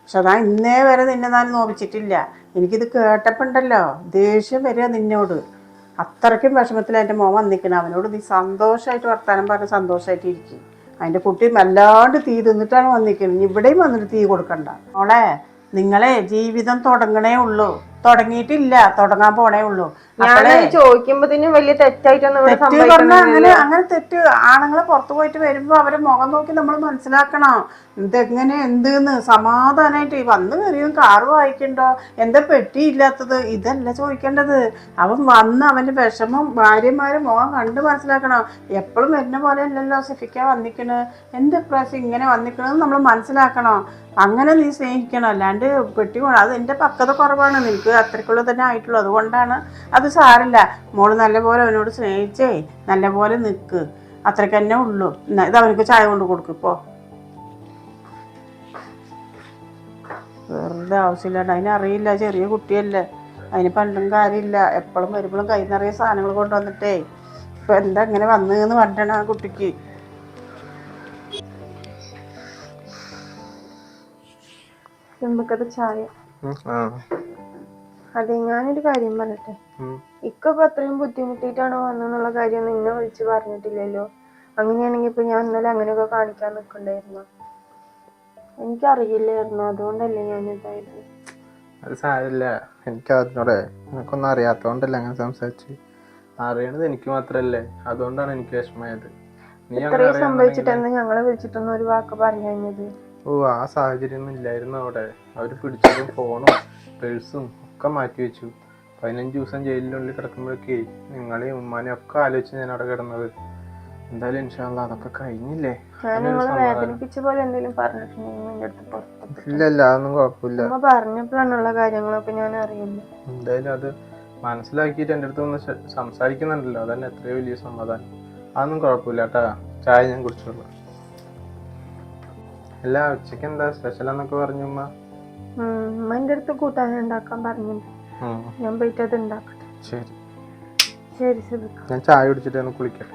പക്ഷെ അതാ ഇന്നേ വരെ നിന്നെ ഞാൻ നോവിച്ചിട്ടില്ല. എനിക്കിത് കേട്ടപ്പോണ്ടല്ലോ. ദേഷ്യം വരിക നിന്നോട്. അത്രയ്ക്കും വിഷമത്തിൽ എന്റെ മോൻ വന്നിക്കണം അവനോട് നീ സന്തോഷമായിട്ട് വർത്താനം പറഞ്ഞ് സന്തോഷമായിട്ട് ഇരിക്കും. അതിന്റെ കുട്ടി വല്ലാണ്ട് തീ തിന്നിട്ടാണ് വന്നിരിക്കുന്നത് ഇനി ഇവിടെയും വന്നിട്ട് തീ കൊടുക്കണ്ട. മോളെ നിങ്ങളെ ജീവിതം തുടങ്ങണേ ഉള്ളൂ. തുടങ്ങിയിട്ടില്ല. തുടങ്ങാൻ പോണേ ഉള്ളൂ.
ഞാൻ ചോദിക്കുമ്പോഴത്തേനും വലിയ തെറ്റായിട്ടൊന്നും ഇവിടെ
തെറ്റ് പറഞ്ഞാൽ അങ്ങനെ അങ്ങനെ തെറ്റ് ആണുങ്ങളെ പുറത്തു പോയിട്ട് വരുമ്പോ അവരെ മുഖം നോക്കി നമ്മൾ മനസ്സിലാക്കണം. ഇതെങ്ങനെ എന്തെന്ന് സമാധാനമായിട്ട് വന്ന് കയറിയും കാറ് വായിക്കണ്ടോ? എന്താ പെട്ടിയില്ലാത്തത്? ഇതല്ല ചോദിക്കേണ്ടത്. അവൻ വന്ന് അവന്റെ വിഷമം ഭാര്യമാരെ മുഖം കണ്ട് മനസ്സിലാക്കണം. എപ്പോഴും വരുന്ന പോലെ അല്ലല്ലോ സിഫിക്ക വന്നിക്കണ്. എന്റെ പ്രാവശ്യം ഇങ്ങനെ വന്നിക്കണെന്ന് നമ്മൾ മനസ്സിലാക്കണം. അങ്ങനെ നീ സ്നേഹിക്കണം. അല്ലാണ്ട് പെട്ടി അത് എന്റെ പക്വത കുറവാണ്. നിനക്ക് അത്രയ്ക്കുള്ളത് തന്നെ ആയിട്ടുള്ളൂ. അതുകൊണ്ടാണ് അത് സാറില്ല മോൾ നല്ലപോലെ അവനോട് സ്നേഹിച്ചേ. നല്ലപോലെ നിൽക്ക് അത്രയ്ക്ക് തന്നെ ഉള്ളൂ. ഇത് അവനക്ക് ചായ കൊണ്ട് കൊടുക്കും ഇപ്പോൾ വെറുതെ ആവശ്യമില്ലാണ്ട്. അതിനറിയില്ല ചെറിയ കുട്ടിയല്ലേ. അതിന് പണ്ടും കാര്യമില്ല. എപ്പോഴും വരുമ്പോഴും കൈ നിറയെ സാധനങ്ങൾ കൊണ്ടുവന്നിട്ടേ. ഇപ്പം എന്താ ഇങ്ങനെ വന്നതെന്ന് പറഞ്ഞാണ് ആ കുട്ടിക്ക്.
നമുക്കത് ചായ? അതെ ഞാനൊരു കാര്യം പറയട്ടെ. ഇക്ക ഇപ്പൊ അത്രയും ബുദ്ധിമുട്ടിയിട്ടാണ് വന്നെന്നുള്ള കാര്യം നിന്നെ വിളിച്ച് പറഞ്ഞിട്ടില്ലല്ലോ. അങ്ങനെയാണെങ്കിൽ ഇപ്പൊ ഞാൻ ഇന്നലെ അങ്ങനെയൊക്കെ കാണിക്കാൻ നിൽക്കണ്ടായിരുന്നു? എനിക്കറിയില്ലായിരുന്നു. അതുകൊണ്ടല്ലേ ഞാൻ ഇതായത്.
അത് സാരമില്ല. എനിക്ക് അതിനോടെ എനിക്കൊന്നും അറിയാത്തോണ്ടല്ലേ അങ്ങനെ സംസാരിച്ച്. അറിയണത് എനിക്ക് മാത്രല്ലേ. അതുകൊണ്ടാണ് എനിക്ക് വിഷമമായത്. നീ അങ്ങനെ
ഇത്രയും സംഭവിച്ചിട്ട് അറിയാന്നുണ്ടെങ്കിൽ ഞങ്ങളെ വിളിച്ചിട്ടൊന്നും ഒരു വാക്ക് പറഞ്ഞു കഴിഞ്ഞത്?
ഓ ആ സാഹചര്യം ഒന്നും ഇല്ലായിരുന്നു അവിടെ. അവർ പിടിച്ചതും ഫോണും പേഴ്സും ഒക്കെ മാറ്റി വെച്ചു. പതിനഞ്ച് ദിവസം ജയിലിനുള്ളിൽ കിടക്കുമ്പോഴൊക്കെ നിങ്ങളെയും ഉമ്മാനെയും ഒക്കെ ആലോചിച്ച് ഞാൻ അവിടെ കിടന്നത്. എന്തായാലും ഇൻഷാല്ല അതൊക്കെ കഴിഞ്ഞില്ലേ? ഇല്ലല്ല അതൊന്നും കുഴപ്പമില്ല.
ഉമ്മ പറഞ്ഞപ്പോഴാണുള്ള കാര്യങ്ങളൊക്കെ ഞാൻ അറിയുന്നത്.
എന്തായാലും അത് മനസ്സിലാക്കിയിട്ട് എന്റെ അടുത്ത് ഒന്ന് സംസാരിക്കുന്നുണ്ടല്ലോ. അതന്നെ എത്രയോ വലിയ സമാധാനം. അതൊന്നും കുഴപ്പമില്ല കേട്ടാ. ചായ ഞാൻ കുടിച്ചോളൂ. അല്ല ഉച്ചയ്ക്ക് എന്താ സ്പെഷ്യൽ എന്നൊക്കെ പറഞ്ഞു ഉമ്മ?
അടുത്ത് കൂട്ടാൻ ഉണ്ടാക്കാൻ പറഞ്ഞിട്ടുണ്ട്. ഞാൻ പോയിട്ട് അത് ഉണ്ടാക്കട്ടെ.
ശരി.
ശരി ശ്രദ്ധിക്കാം
ഞാൻ ചായ കുടിച്ചിട്ട് ഒന്ന് കുളിക്കട്ടെ.